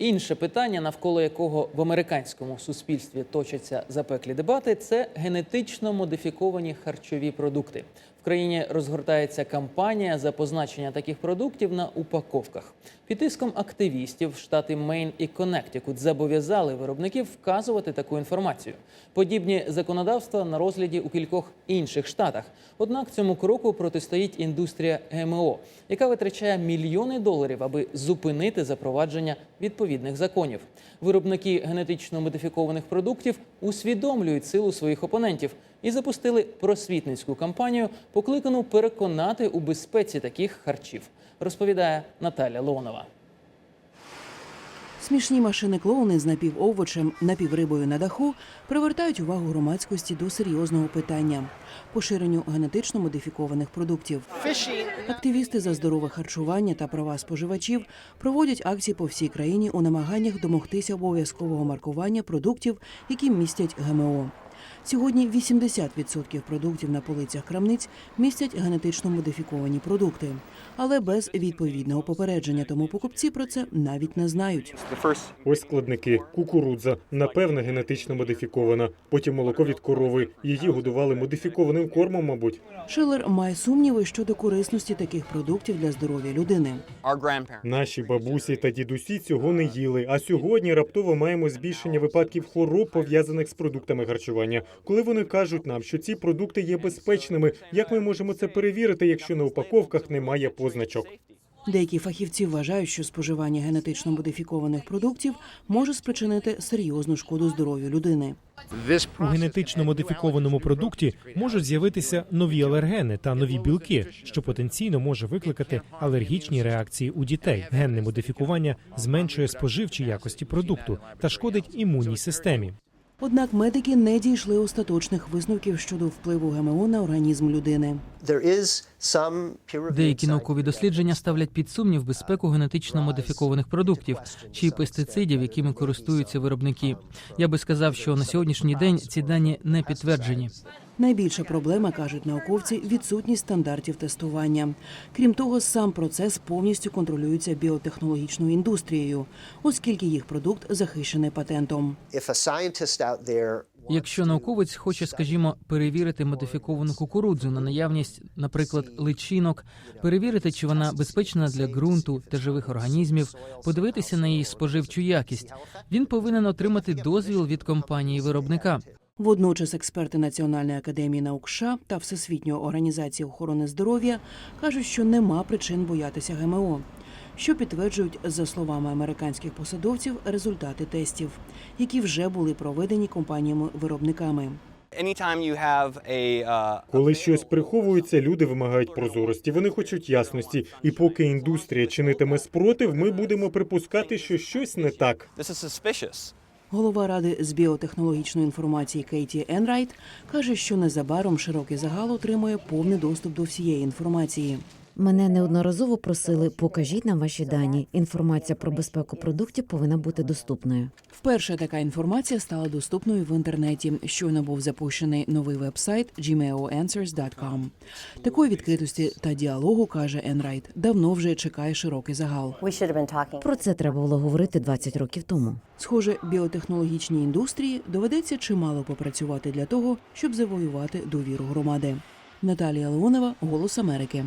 Інше питання, навколо якого в американському суспільстві точаться запеклі дебати, це генетично модифіковані харчові продукти. В країні розгортається кампанія за позначення таких продуктів на упаковках. Під тиском активістів штати Мейн і Коннектикут зобов'язали виробників вказувати таку інформацію. Подібні законодавства на розгляді у кількох інших штатах. Однак цьому кроку протистоїть індустрія ГМО, яка витрачає мільйони доларів, аби зупинити запровадження відповідних законів. Виробники генетично модифікованих продуктів усвідомлюють силу своїх опонентів і запустили просвітницьку кампанію, покликану переконати у безпеці таких харчів. Розповідає Наталя Леонова. Смішні машини клоуни з напівовочем, напіврибою на даху привертають увагу громадськості до серйозного питання поширенню генетично модифікованих продуктів. Активісти за здорове харчування та права споживачів проводять акції по всій країні у намаганнях домогтися обов'язкового маркування продуктів, які містять ГМО. Сьогодні 80% продуктів на полицях крамниць містять генетично модифіковані продукти, але без відповідного попередження, тому покупці про це навіть не знають. Ось складники. Кукурудза, напевне, генетично модифікована. Потім молоко від корови. Її годували модифікованим кормом, мабуть. Шилер має сумніви щодо корисності таких продуктів для здоров'я людини. Наші бабусі та дідусі цього не їли. А сьогодні раптово маємо збільшення випадків хвороб, пов'язаних з продуктами харчування. Коли вони кажуть нам, що ці продукти є безпечними, як ми можемо це перевірити, якщо на упаковках немає позначок? Деякі фахівці вважають, що споживання генетично модифікованих продуктів може спричинити серйозну шкоду здоров'ю людини. У генетично модифікованому продукті можуть з'явитися нові алергени та нові білки, що потенційно може викликати алергічні реакції у дітей. Генне модифікування зменшує споживчі якості продукту та шкодить імунній системі. Однак медики не дійшли остаточних висновків щодо впливу ГМО на організм людини. Деякі наукові дослідження ставлять під сумнів безпеку генетично модифікованих продуктів чи пестицидів, якими користуються виробники. Я би сказав, що на сьогоднішній день ці дані не підтверджені. Найбільша проблема, кажуть науковці, відсутність стандартів тестування. Крім того, сам процес повністю контролюється біотехнологічною індустрією, оскільки їх продукт захищений патентом. Якщо науковець хоче, скажімо, перевірити модифіковану кукурудзу на наявність, наприклад, личинок, перевірити, чи вона безпечна для ґрунту та живих організмів, подивитися на її споживчу якість, він повинен отримати дозвіл від компанії виробника. Водночас експерти Національної академії наук США та Всесвітньої організації охорони здоров'я кажуть, що нема причин боятися ГМО, що підтверджують, за словами американських посадовців, результати тестів, які вже були проведені компаніями-виробниками. uh, Коли щось приховується, люди вимагають прозорості. Вони хочуть ясності. І поки індустрія чинитиме спротив, ми будемо припускати, що щось не так. Голова ради з біотехнологічної інформації Кейті Енрайт каже, що незабаром широкий загал отримує повний доступ до всієї інформації. Мене неодноразово просили покажіть нам ваші дані. Інформація про безпеку продуктів повинна бути доступною. Вперше така інформація стала доступною в інтернеті. Щойно був запущений новий вебсайт gmaoanswers.com. Такої відкритості та діалогу каже Енрайт. Давно вже чекає широкий загал. Про це треба було говорити 20 років тому. Схоже, біотехнологічній індустрії доведеться чимало попрацювати для того, щоб завоювати довіру громади. Наталія Леонова, Голос Америки.